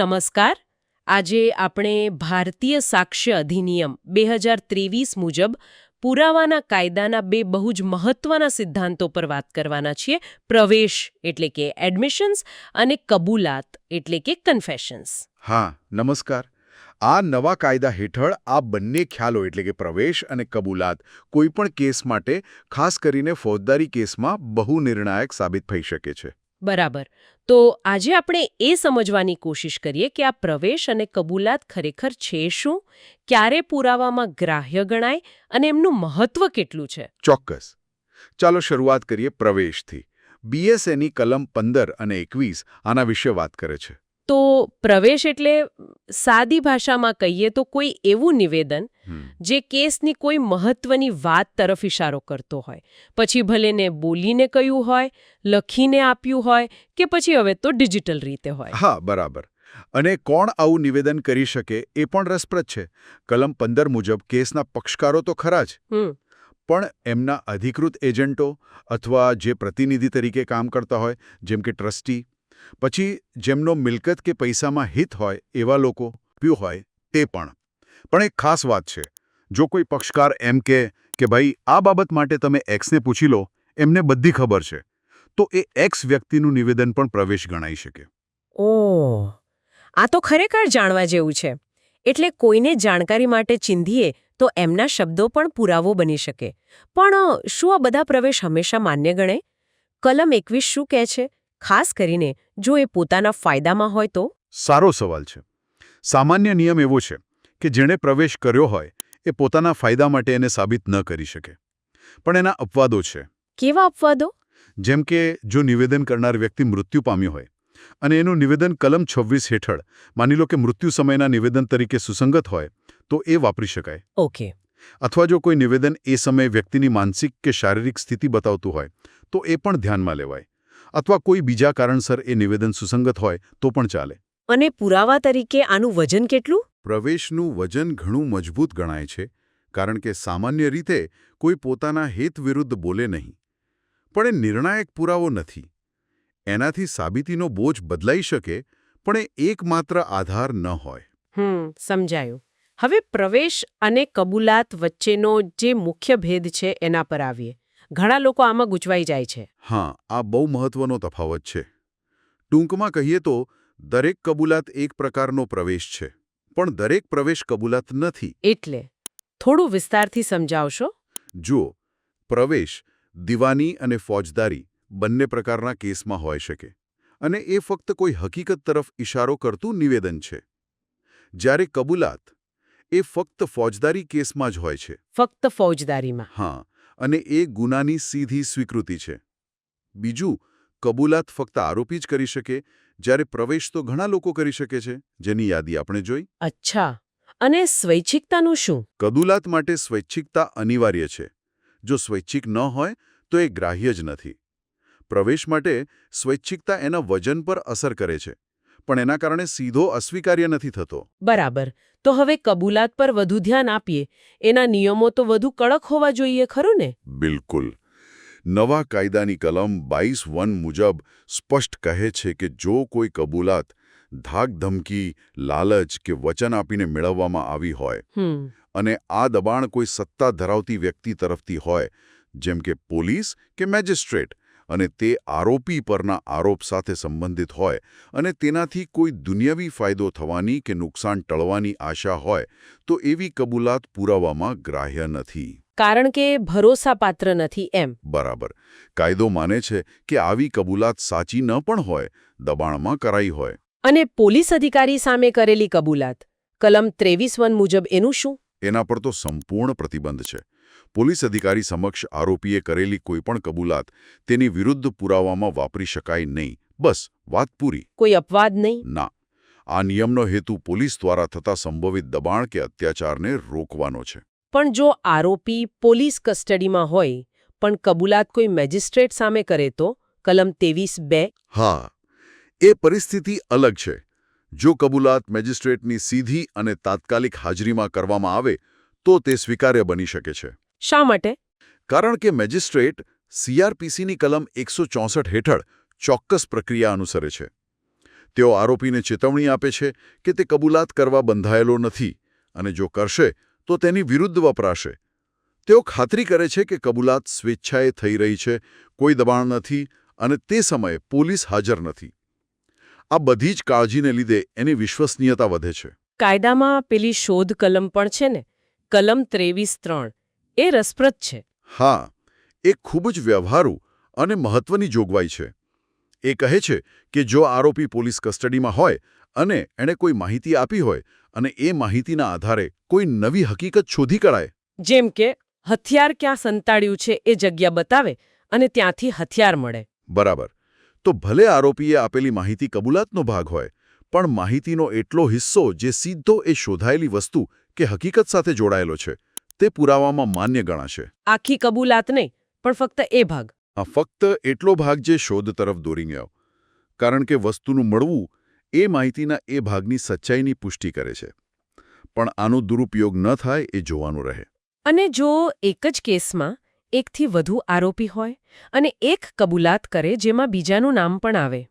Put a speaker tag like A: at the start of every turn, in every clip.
A: નમસ્કાર. આજે આપણે ભારતીય સાક્ષ્ય અધિનિયમ બે હજાર ત્રેવીસ મુજબ પુરાવાના કાયદાના બે બહુ જ મહત્વના સિદ્ધાંતો પર વાત કરવાના છીએ. પ્રવેશ એટલે કે એડમિશન્સ અને કબૂલાત એટલે કે કન્ફેશન્સ
B: હા નમસ્કાર. આ નવા કાયદા હેઠળ આ બંને ખ્યાલો એટલે કે પ્રવેશ અને કબૂલાત કોઈપણ કેસ માટે ખાસ કરીને ફોજદારી કેસમાં બહુ નિર્ણાયક સાબિત થઈ શકે છે.
A: બરાબર. તો આજે આપણે એ સમજવાની કોશિશ કરીએ કે આ પ્રવેશ અને કબૂલાત ખરેખર છે શું? ક્યારે પુરાવામાં ગ્રાહ્ય ગણાય? અને એમનું મહત્વ કેટલું છે?
B: ચોક્કસ. ચાલો શરૂઆત કરીએ પ્રવેશથી. બીએસએની કલમ પંદર અને એકવીસ આના વિશે વાત કરે છે.
A: તો પ્રવેશ એટલે સાદી ભાષામાં કહીએ તો કોઈ એવું નિવેદન જે કેસની કોઈ મહત્વની વાત તરફ ઇશારો કરતો હોય. પછી ભલે ને બોલીને કહ્યું હોય લખીને આપ્યું હોય કે પછી હવે તો ડિજિટલ રીતે હોય.
B: હા બરાબર. અને કોણ આવું નિવેદન કરી શકે એ પણ રસપ્રદ છે. કલમ પંદર મુજબ કેસના પક્ષકારો તો ખરા જ. પણ એમના અધિકૃત એજન્ટો અથવા જે પ્રતિનિધિ તરીકે કામ કરતા હોય જેમ કે ટ્રસ્ટી પછી જેમનો મિલકત કે પૈસામાં હિત હોય એવા લોકો પ્યું હોય તે પણ. પણ એક ખાસ વાત છે. જો કોઈ પક્ષકાર એમ કે કે ભાઈ આ બાબત માટે તમે એક્સને પૂછી લો એમને બધી ખબર છે. તો એ એક્સ વ્યક્તિનું નિવેદન પણ પ્રવેશ ગણાઈ શકે.
A: ઓહ. આ તો ખરેખર જાણવા જેવું છે. એટલે કોઈને જાણકારી માટે ચિંધીએ તો એમના શબ્દો પણ પુરાવો બની શકે. પણ શું આ બધા પ્રવેશ હંમેશા માન્ય ગણે કલમ એકવીસ શું કહે છે? ખાસ કરીને જો એ પોતાના ફાયદામાં હોય તો?
B: સારો સવાલ છે. સામાન્ય નિયમ એવો છે કે જેણે પ્રવેશ કર્યો હોય એ પોતાના ફાયદા માટે એને સાબિત ન કરી શકે. પણ એના અપવાદો છે.
A: કેવા અપવાદો?
B: જેમ કે જો નિવેદન કરનાર વ્યક્તિ મૃત્યુ પામ્યું હોય અને એનું નિવેદન કલમ છવ્વીસ હેઠળ માની લો કે મૃત્યુ સમયના નિવેદન તરીકે સુસંગત હોય તો એ વાપરી શકાય.
A: ઓકે.
B: અથવા જો કોઈ નિવેદન એ સમયે વ્યક્તિની માનસિક કે શારીરિક સ્થિતિ બતાવતું હોય તો એ પણ ધ્યાનમાં લેવાય. અથવા કોઈ બીજા કારણસર એ નિવેદન સુસંગત હોય તો પણ ચાલે.
A: અને પુરાવા તરીકે આનું વજન કેટલું?
B: પ્રવેશનું વજન ઘણું મજબૂત ગણાય છે કારણ કે સામાન્ય રીતે કોઈ પોતાના હેત વિરુદ્ધ બોલે નહીં. પણ એ નિર્ણાયક પુરાવો નથી. એનાથી સાબિતીનો બોજ બદલાઈ શકે પણ એ એકમાત્ર આધાર ન હોય.
A: હમ સમજાયું. હવે પ્રવેશ અને કબૂલાત વચ્ચેનો જે મુખ્ય ભેદ છે એના પર આવીએ. ઘણા લોકો આમાં ગૂંચવાઈ જાય છે.
B: હા આ બહુ મહત્વનો તફાવત છે. ટૂંકમાં કહીએ તો દરેક કબૂલાત એક પ્રકારનો પ્રવેશ છે. પણ દરેક પ્રવેશ કબૂલાત નથી.
A: એટલે થોડું વિસ્તારથી સમજાવશો?
B: જુઓ પ્રવેશ દિવાની અને ફોજદારી બંને પ્રકારના કેસમાં હોઈ શકે અને એ ફક્ત કોઈ હકીકત તરફ ઇશારો કરતું નિવેદન છે. જ્યારે કબૂલાત એ ફક્ત ફોજદારી કેસમાં જ હોય છે.
A: ફક્ત ફૌજદારીમાં.
B: હા અને એ ગુનાની સીધી સ્વીકૃતિ છે. બીજું કબૂલાત ફક્ત આરોપી જ કરી શકે જ્યારે પ્રવેશ તો ઘણા લોકો કરી શકે છે જેની યાદી આપણે જોઈ.
A: અચ્છા. અને સ્વૈચ્છિકતાનું શું?
B: કબૂલાત માટે સ્વૈચ્છિકતા અનિવાર્ય છે. જો સ્વૈચ્છિક ન હોય તો એ ગ્રાહ્ય જ નથી. પ્રવેશ માટે સ્વૈચ્છિકતા એના વજન પર અસર કરે છે પણ એના કારણે સીધો અસ્વીકાર્ય નથી થતો.
A: બરાબર. તો હવે કબૂલાત પર વધુ ધ્યાન આપીએ. એના નિયમો તો વધુ કડક હોવા જોઈએ ખરું ને?
B: બિલકુલ. નવા કાયદાની કલમ બાવીસ વન મુજબ સ્પષ્ટ કહે છે કે જો કોઈ કબૂલાત ધાકધમકી લાલચ કે વચન આપીને મેળવવામાં આવી હોય અને આ દબાણ કોઈ સત્તા ધરાવતી વ્યક્તિ તરફથી હોય જેમ કે પોલીસ કે મેજિસ્ટ્રેટ અને તે આરોપી પરના આરોપ સાથે સંબંધિત હોય અને તેનાથી કોઈ દુનિયાવી ફાયદો થવાની કે નુકસાન ટળવાની આશા હોય તો એવી કબૂલાત પુરાવામાં ગ્રાહ્ય નથી.
A: કારણ કે ભરોસાપાત્ર નથી એમ.
B: બરાબર. કાયદો માને છે કે આવી કબૂલાત સાચી ન પણ હોય દબાણમાં કરાઈ હોય.
A: અને પોલીસ અધિકારી સામે કરેલી કબૂલાત. કલમ ત્રેવીસ વન મુજબ એનું શું?
B: એના પર તો સંપૂર્ણ પ્રતિબંધ છે. પોલીસ અધિકારી સમક્ષ આરોપીએ કરેલી કોઈપણ કબૂલાત તેની વિરુદ્ધ પુરાવામાં વાપરી શકાય નહીં. બસ વાત પૂરી.
A: કોઈ અપવાદ નહીં?
B: ના. આ નિયમનો હેતુ પોલીસ દ્વારા થતા સંભવિત દબાણ કે અત્યાચારને રોકવાનો છે.
A: પણ જો આરોપી પોલીસ કસ્ટડીમાં હોય પણ કબૂલાત કોઈ મેજિસ્ટ્રેટ સામે કરે તો? કલમ ત્રેવીસ બે.
B: હા એ પરિસ્થિતિ અલગ છે. જો કબૂલાત મેજિસ્ટ્રેટની સીધી અને તાત્કાલિક હાજરીમાં કરવામાં આવે તો તે સ્વીકાર્ય બની શકે છે.
A: શા માટે?
B: કારણ કે મેજિસ્ટ્રેટ સીઆરપીસીની કલમ એકસો હેઠળ ચોક્કસ પ્રક્રિયા અનુસરે છે. તેઓ આરોપીને ચેતવણી આપે છે કે તે કબૂલાત કરવા બંધાયેલો નથી અને જો કરશે તો તેની વિરુદ્ધ વપરાશે. તેઓ ખાતરી કરે છે કે કબૂલાત સ્વેચ્છાએ થઈ રહી છે કોઈ દબાણ નથી અને તે સમયે પોલીસ હાજર નથી. આ બધી જ કાળજીને લીધે એની વિશ્વસનીયતા વધે છે.
A: કાયદામાં પેલી શોધ કલમ પણ છે ને? કલમ ત્રેવીસ ત્રણ. એ રસપ્રદ છે.
B: હા એ ખૂબ જ વ્યવહારુ અને મહત્વની જોગવાઈ છે. એ કહે છે કે જો આરોપી પોલીસ કસ્ટડીમાં હોય અને એણે કોઈ માહિતી આપી હોય અને એ માહિતીના આધારે કોઈ નવી હકીકત શોધી કરાય.
A: જેમ કે હથિયાર ક્યાં સંતાડ્યું છે એ જગ્યા બતાવે અને ત્યાંથી હથિયાર મળે.
B: બરાબર. તો ભલે આરોપીએ આપેલી માહિતી કબૂલાતનો ભાગ હોય પણ માહિતીનો એટલો હિસ્સો જે સીધો એ શોધાયેલી વસ્તુ કે હકીકત સાથે જોડાયેલો છે તે પુરાવામાં માન્ય ગણાશે.
A: આખી કબૂલાત નહીં પણ ફક્ત એ ભાગ.
B: આ ફક્ત એટલો ભાગ જે શોધ તરફ દોરી ગયો. કારણ કે વસ્તુનું મળવું એ માહિતીના એ ભાગની સચ્ચાઈની પુષ્ટિ કરે છે. પણ આનો દુરુપયોગ ન થાય એ જોવાનું રહે.
A: અને જો એક જ કેસમાં એકથી વધુ આરોપી હોય અને એક કબૂલાત કરે જેમાં બીજાનું નામ પણ આવે.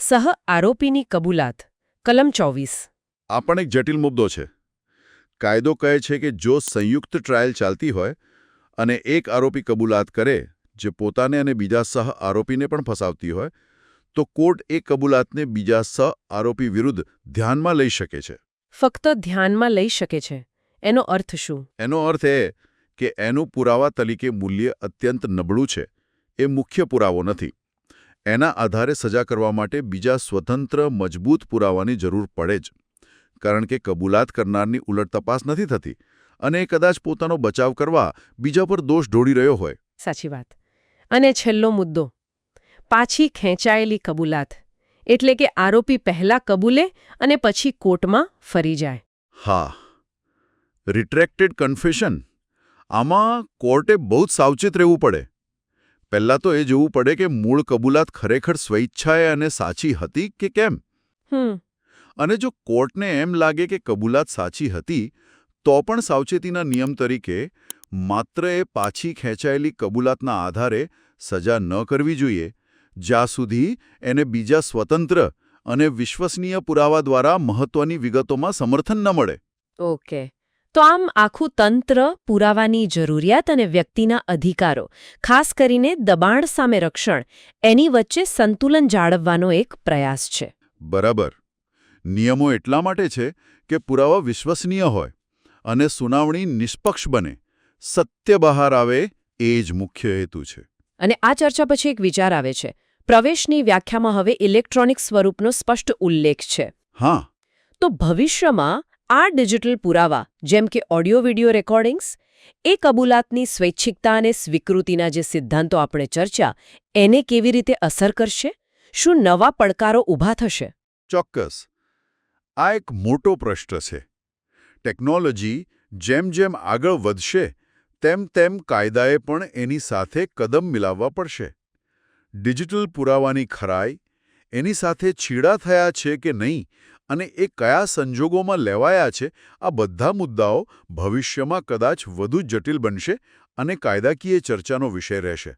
A: સહ આરોપીની કબૂલાત કલમ ચોવીસ.
B: આ પણ એક જટિલ મુદ્દો છે. કાયદો કહે છે કે જો સંયુક્ત ટ્રાયલ ચાલતી હોય અને એક આરોપી કબૂલાત કરે જે પોતાને અને બીજા સહ આરોપીને પણ ફસાવતી હોય તો કોર્ટ એ કબૂલાતને બીજા સ આરોપી વિરુદ્ધ ધ્યાનમાં લઈ શકે છે.
A: ફક્ત ધ્યાનમાં લઈ શકે છે. એનો અર્થ શું?
B: એનો અર્થ એ કે એનું પુરાવા તરીકે મૂલ્ય અત્યંત નબળું છે. એ મુખ્ય પુરાવો નથી. એના આધારે સજા કરવા માટે બીજા સ્વતંત્ર મજબૂત પુરાવાની જરૂર પડે જ. કારણ કે કબૂલાત કરનારની ઉલટ તપાસ નથી થતી અને એ કદાચ પોતાનો બચાવ કરવા બીજા પર દોષ ઢોળી રહ્યો હોય.
A: સાચી વાત. અને છેલ્લો મુદ્દો. પાછી ખેંચાયેલી કબૂલાત એટલે કે આરોપી પહેલા કબૂલે અને પછી કોર્ટમાં ફરી જાય.
B: હા. રિટ્રેક્ટેડ કન્ફેશન આમાં કોર્ટે બહુ જ સાવચેત રહેવું પડે. પહેલાં તો એ જોવું પડે કે મૂળ કબૂલાત ખરેખર સ્વૈચ્છાએ અને સાચી હતી કે કેમ?
A: હમ.
B: અને જો કોર્ટને એમ લાગે કે કબૂલાત સાચી હતી તો પણ સાવચેતીના નિયમ તરીકે માત્ર એ પાછી ખેંચાયેલી કબૂલાતના આધારે સજા ન કરવી જોઈએ. જ્યાં સુધી એને બીજા સ્વતંત્ર અને વિશ્વસનીય પુરાવા દ્વારા મહત્વની વિગતોમાં સમર્થન ન મળે.
A: ઓકે. તો આમ આખું તંત્ર પુરાવાની જરૂરિયાત અને વ્યક્તિના અધિકારો ખાસ કરીને દબાણ સામે રક્ષણ એની વચ્ચે સંતુલન જાળવવાનો એક પ્રયાસ છે.
B: બરાબર. નિયમો એટલા માટે છે કે પુરાવા વિશ્વસનીય હોય અને સુનાવણી નિષ્પક્ષ બને. સત્ય બહાર આવે એ જ મુખ્ય હેતુ છે.
A: અને આ ચર્ચા પછી એક વિચાર આવે છે. પ્રવેશની વ્યાખ્યામાં હવે ઇલેક્ટ્રોનિક સ્વરૂપનો સ્પષ્ટ ઉલ્લેખ છે.
B: હા.
A: તો ભવિષ્યમાં આ ડિજિટલ પુરાવા જેમ કે ઓડિયો વિડિયો રેકોર્ડિંગ્સ એ કબૂલાતની સ્વૈચ્છિકતા અને સ્વીકૃતિના જે સિદ્ધાંતો આપણે ચર્ચા એને કેવી રીતે અસર કરશે? શું નવા પડકારો ઊભા થશે?
B: ચોક્કસ. આ એક મોટો પ્રશ્ન છે. ટેકનોલોજી જેમ જેમ આગળ વધશે તેમ તેમ કાયદાએ પણ એની સાથે કદમ મિલાવવા પડશે. ડિજિટલ પુરાવાની ખરાઈ, એની સાથે છીડા થયા છે કે નહીં અને એ કયા સંજોગોમાં લેવાયા છે, આ બધા મુદ્દાઓ ભવિષ્યમાં કદાચ વધુ જટિલ બનશે અને કાયદાકીય ચર્ચાનો વિષય રહેશે.